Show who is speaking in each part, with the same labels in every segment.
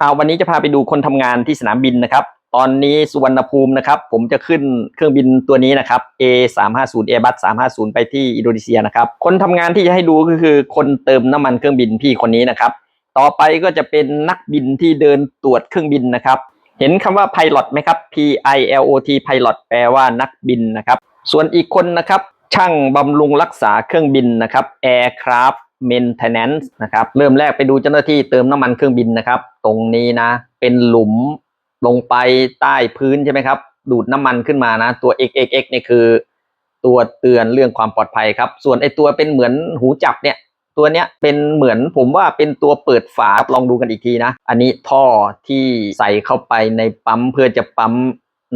Speaker 1: เอาวันนี้จะพาไปดูคนทำงานที่สนามบินนะครับ ตอนนี้สุวรรณภูมินะครับ ผมจะขึ้นเครื่องบินตัวนี้นะครับ A 3 5 0 Airbus 350ไปที่อินโดนีเซียนะครับ คนทำงานที่จะให้ดูก็คือคนเติมน้ำมันเครื่องบินพี่คนนี้นะครับ ต่อไปก็จะเป็นนักบินที่เดินตรวจเครื่องบินนะครับ เห็นคำว่า pilot ไหมครับ P I L O T pilot แปลว่านักบินนะครับ ส่วนอีกคนนะครับ ช่างบำรุงรักษาเครื่องบินนะครับ aircraft maintenance นะครับ เริ่มแรกไปดูเจ้าหน้าที่เติมน้ำมันเครื่องบินนะครับ ตรงนี้นะ เป็นหลุมลงไปใต้พื้นใช่ไหมครับ ดูดน้ำมันขึ้นมานะ ตัว XXX เนี่ยคือ ตัวเตือนเรื่องความปลอดภัยครับ ส่วนไอตัวเป็นเหมือนหูจับเนี่ย ตัวเนี้ยเป็นเหมือนผมว่าเป็นตัวเปิดฝาลองดูกันอีกทีนะ อันนี้ท่อที่ใส่เข้าไปในปั๊มเพื่อจะปั๊ม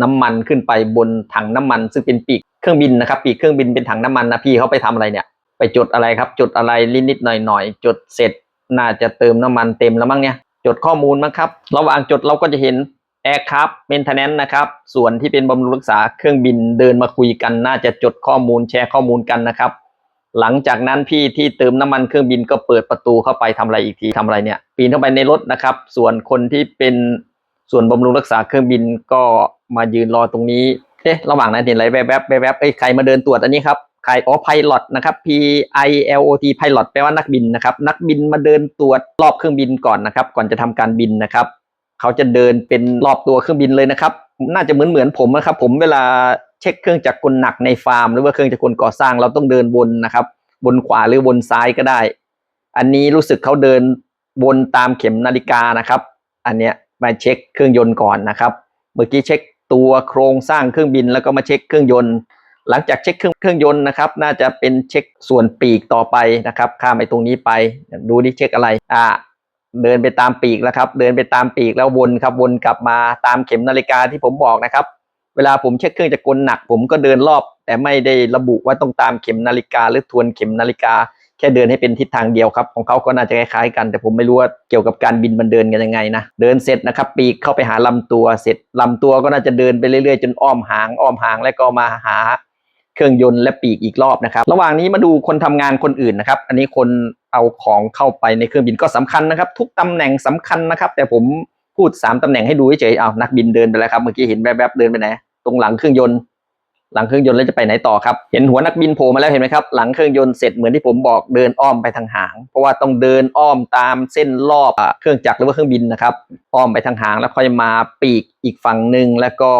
Speaker 1: น้ำมันขึ้นไปบนถังน้ำมัน ซึ่งเป็นปีกเครื่องบินนะครับ ปีกเครื่องบินเป็นถังน้ำมันนะพี่เขาไปทำอะไรเนี่ย ไปจุดอะไรครับ จุดอะไรนิดๆหน่อยๆจดเสร็จน่าจะเติมน้ำมันเต็มแล้วมั้งเนี่ยจดข้อมูลมั้งครับ ระหว่างจดเราก็จะเห็น Aircraft Maintenance นะครับ ส่วนที่เป็นบำรุงรักษาเครื่องบินเดินมาคุยกัน น่าจะจดข้อมูลแชร์ข้อมูลกันนะครับ หลังจากนั้นพี่ที่เติมน้ำมันเครื่องบินก็เปิดประตูเข้าไปทำอะไรอีกทีทำอะไรเนี่ย ปีนเข้าไปในรถนะครับ ส่วนคนที่เป็นส่วนบำรุงรักษาเครื่องบินก็มายืนรอตรงนี้ เอ๊ะ ระหว่างนั้นเห็นอะไรแวบๆแวบๆเอ้ยใครมาเดินตรวจอันนี้ครับ ใครอ๋อ pilot นะครับ P I L O T pilot แปลว่านักบินนะครับ นักบินมาเดินตรวจรอบเครื่องบินก่อนนะครับ ก่อนจะทำการบินนะครับ เขาจะเดินเป็นรอบตัวเครื่องบินเลยนะครับ น่าจะเหมือนเหมือนผมนะครับ ผมเวลาเช็คเครื่องจักรกลหนักในฟาร์ม หรือว่าเครื่องจักรกลก่อสร้างเราต้องเดินวนนะครับ บนขวาหรือวนซ้ายก็ได้ อันนี้รู้สึกเขาเดินวนตามเข็มนาฬิกานะครับ อันเนี้ยมาเช็คเครื่องยนต์ก่อนนะครับ เมื่อกี้เช็คตัวโครงสร้างเครื่องบินแล้วก็มาเช็คเครื่องยนต์ หลังจากเช็คเครื่องเครื่องยนต์นะครับ น่าจะเป็นเช็คส่วนปีกต่อไปนะครับ ข้ามไปตรงนี้ไป ดูดิเช็คอะไร อ่า เดินไปตามปีกแล้วครับ เดินไปตามปีกแล้ววนครับวนกลับมาตามเข็มนาฬิกาที่ผมบอกนะครับ เวลาผมเช็คเครื่องจักรกลหนัก ผมก็เดินรอบ แต่ไม่ได้ระบุว่าต้องตามเข็มนาฬิกา หรือทวนเข็มนาฬิกา แค่เดินให้เป็นทิศทางเดียวครับ ของเขาก็น่าจะคล้ายๆกัน แต่ผมไม่รู้ว่าเกี่ยวกับการบินมันเดินกันยังไงนะ เดินเสร็จนะครับ ปีกเข้าไปหาลำตัวเสร็จลำตัวก็น่าจะเดินไปเรื่อยๆ จนอ้อมหางอ้อมหางแล้วก็มาหา เครื่องยนต์และปีกอีกรอบนะครับ ระหว่างนี้มาดูคนทำงานคนอื่นนะครับ อันนี้คนเอาของเข้าไปในเครื่องบินก็สำคัญนะครับ ทุกตำแหน่งสำคัญนะครับ แต่ผมพูดสามตำแหน่งให้ดูเฉยๆเอานักบินเดินไปแล้วครับ เมื่อกี้เห็นแวบๆเดินไปไหน ตรงหลังเครื่องยนต์ หลังเครื่องยนต์แล้วจะไปไหนต่อครับ เห็นหัวนักบินโผล่มาแล้วเห็นไหมครับ หลังเครื่องยนต์เสร็จเหมือนที่ผมบอกเดินอ้อมไปทางหาง เพราะว่าต้องเดินอ้อมตามเส้นรอบเครื่องจักรหรือว่าเครื่องบินนะครับ อ้อมไปทางหางแล้วค่อยมาปีกอีกฝั่งหนึ่งแล้วก็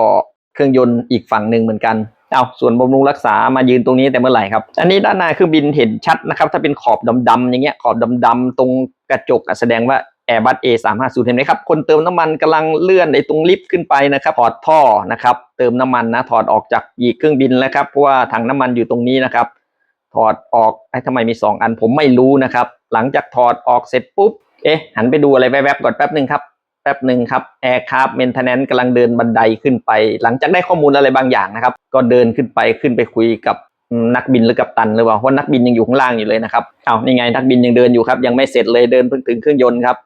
Speaker 1: เครื่องยนต์อีกฝั่งหนึ่งเหมือนกัน เอาส่วนบำรุงรักษามายืนตรงนี้แต่เมื่อไหร่ครับ อันนี้ด้านหน้าเครื่องบินเห็นชัดนะครับ ถ้าเป็นขอบดำๆอย่างเงี้ยขอบดำๆตรงกระจกแสดงว่า Airbus A 3 5 0เห็นไหมครับ คนเติมน้ำมันกำลังเลื่อนไอ้ตรงลิฟต์ขึ้นไปนะครับถอดท่อนะครับ เติมน้ำมันนะถอดออกจากปีกเครื่องบินแล้วครับเพราะว่าถังน้ำมันอยู่ตรงนี้นะครับ ถอดออกไอ้ทำไมมีสองอันผมไม่รู้นะครับ หลังจากถอดออกเสร็จปุ๊บเอ๊ะหันไปดูอะไรแวบๆก่อนแป๊บหนึ่งครับ แป๊บหนึ่งครับ Aircraft Maintenance กำลังเดินบันไดขึ้นไป หลังจากได้ข้อมูลอะไรบางอย่างนะครับ ก็เดินขึ้นไปขึ้นไปคุยกับนักบินหรือกับตันหรือเปล่าเพราะนักบินยังอยู่ข้างล่างอยู่เลยนะครับเอานี่ไงนักบินยังเดินอยู่ครับ ยังไม่เสร็จเลยเดินเพิ่งถึงเครื่องยนต์ครับ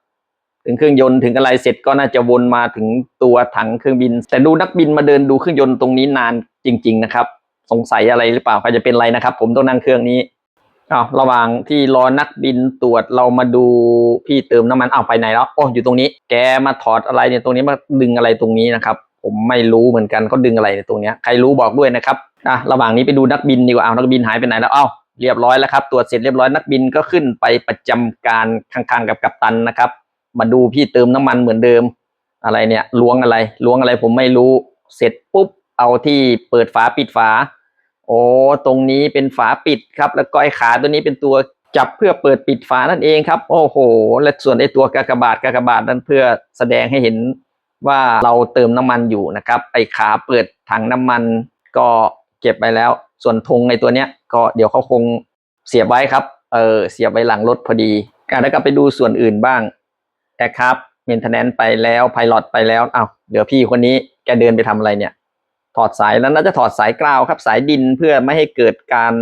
Speaker 1: ถึงเครื่องยนต์ถึงอะไรเสร็จก็น่าจะวนมาถึงตัวถังเครื่องบิน แต่ดูนักบินมาเดินดูเครื่องยนต์ตรงนี้นานจริง ๆ นะครับ สงสัยอะไรหรือเปล่าใครจะเป็นอะไรนะครับ ผมต้องนั่งเครื่องนี้ อ้าวระหว่างที่รอนักบินตรวจเรามาดูพี่เติมน้ำมันอ้าวไปไหนแล้วโอ้อยู่ตรงนี้ แกมาถอดอะไรเนี่ยตรงนี้มาดึงอะไรตรงนี้นะครับ ผมไม่รู้เหมือนกันเขาดึงอะไรในตรงเนี้ยใครรู้บอกด้วยนะครับอะระหว่างนี้ไปดูนักบินดีกว่าอ้าวนักบินหายไปไหนแล้วอ้าวเรียบร้อยแล้วครับตรวจเสร็จเรียบร้อยนักบินก็ขึ้นไปประจำการข้างๆกับกัปตันนะครับ มาดูพี่เติมน้ำมันเหมือนเดิม อะไรเนี่ยล้วงอะไรล้วงอะไรผมไม่รู้เสร็จปุ๊บเอาที่เปิดฝาปิดฝา โอ้ตรงนี้เป็นฝาปิดครับ แล้วก็ไอขาตัวนี้เป็นตัวจับเพื่อเปิดปิดฝานั่นเองครับ โอ้โห และส่วนไอตัวกากบาทกากบาทนั้นเพื่อแสดงให้เห็นว่าเราเติมน้ำมันอยู่นะครับ ไอขาเปิดถังน้ำมันก็เก็บไปแล้ว ส่วนธงไอ้ตัวเนี้ยก็เดี๋ยวเขาคงเสียบไว้ครับ เออเสียบไว้หลังรถพอดีการแล้วก็ไปดูส่วนอื่นบ้างแอร์ครับเมนเทนแนนไปแล้วไพลอตไปแล้วอ้าวเดี๋ยวพี่คนนี้แกเดินไปทำอะไรเนี่ย ถอดสายแล้วน่าจะถอดสายกราวครับ สายดินเพื่อไม่ให้เกิดการ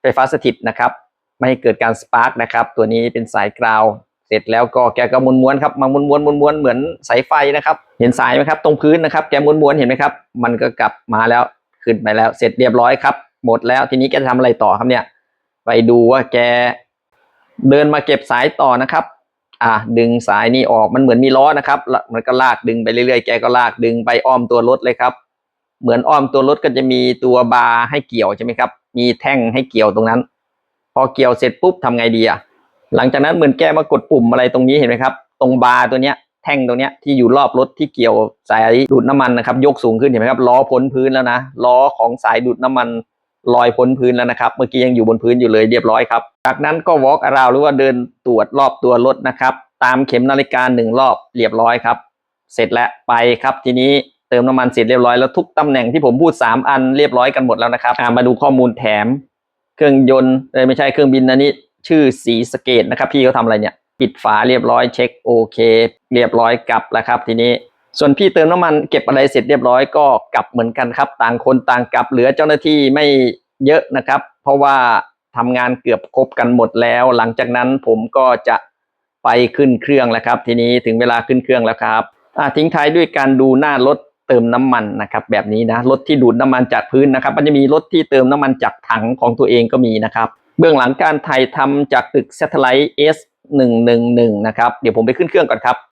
Speaker 1: ไฟฟ้าสถิตนะครับ ไม่ให้เกิดการสปาร์กนะครับ ตัวนี้เป็นสายกราว เสร็จแล้วก็แกก็ม้วนๆครับมาม้วนๆม้วนๆเหมือนสายไฟนะครับ เห็นสายไหมครับ ตรงพื้นนะครับ แกม้วนๆเห็นไหมครับ มันก็กลับมาแล้วขึ้นไปแล้ว เสร็จเรียบร้อยครับ หมดแล้วทีนี้แกจะทำอะไรต่อครับเนี่ย ไปดูว่าแกเดินมาเก็บสายต่อนะครับอะดึงสายนี่ออกมันเหมือนมีล้อนะครับ มันก็ลากดึงไปเรื่อยๆ แกก็ลากดึงไปอ้อมตัวรถเลยครับ เหมือนอ้อมตัวรถก็จะมีตัวบาร์ให้เกี่ยวใช่ไหมครับ มีแท่งให้เกี่ยวตรงนั้น พอเกี่ยวเสร็จปุ๊บทำไงดีอะหลังจากนั้นเหมือนแกมากดปุ่มอะไรตรงนี้เห็นไหมครับ ตรงบาร์ตัวเนี้ยแท่งตรงเนี้ยที่อยู่รอบรถที่เกี่ยวสายดูดน้ำมันนะครับ ยกสูงขึ้นเห็นไหมครับล้อพ้นพื้นแล้วนะล้อของสายดูดน้ำมันลอยพ้นพื้นแล้วนะครับ เมื่อกี้ยังอยู่บนพื้นอยู่เลยเรียบร้อยครับจากนั้นก็ walk around หรือว่าเดินตรวจรอบตัวรถนะครับ ตามเข็มนาฬิกาหนึ่งรอบเรียบร้อยครับ เสร็จแล้วไปครับทีนี้ เติมน้ำมันเสร็จเรียบร้อยแล้วทุกตำแหน่งที่ผมพูด 3 อันเรียบร้อยกันหมดแล้วนะครับมาดูข้อมูลแถม เครื่องยนต์เอ้ยไม่ใช่เครื่องบินอันนี้ ชื่อสีสเกตนะครับ พี่เขาทำอะไรเนี่ย ปิดฝาเรียบร้อยเช็คโอเค เรียบร้อยกลับแล้วครับ ทีนี้ส่วนพี่เติมน้ำมันเก็บอะไรเสร็จเรียบร้อยก็กลับเหมือนกันครับ ต่างคนต่างกลับเหลือเจ้าหน้าที่ไม่เยอะนะครับ เพราะว่าทำงานเกือบครบกันหมดแล้ว หลังจากนั้นผมก็จะไปขึ้นเครื่องแล้วครับ ทีนี้ถึงเวลาขึ้นเครื่องแล้วครับทิ้งท้ายด้วยการดูหน้ารถ ติมน้ำมันนะครับแบบนี้นะรถที่ดูดน้ำมันจากพื้นนะครับมันจะมีรถที่เติมน้ำมันจากถังของตัวเองก็มีนะครับ เบื้องหลังการถ่ายทำจากตึก Satellite S 111นะครับเดี๋ยวผมไปขึ้นเครื่องก่อนครับ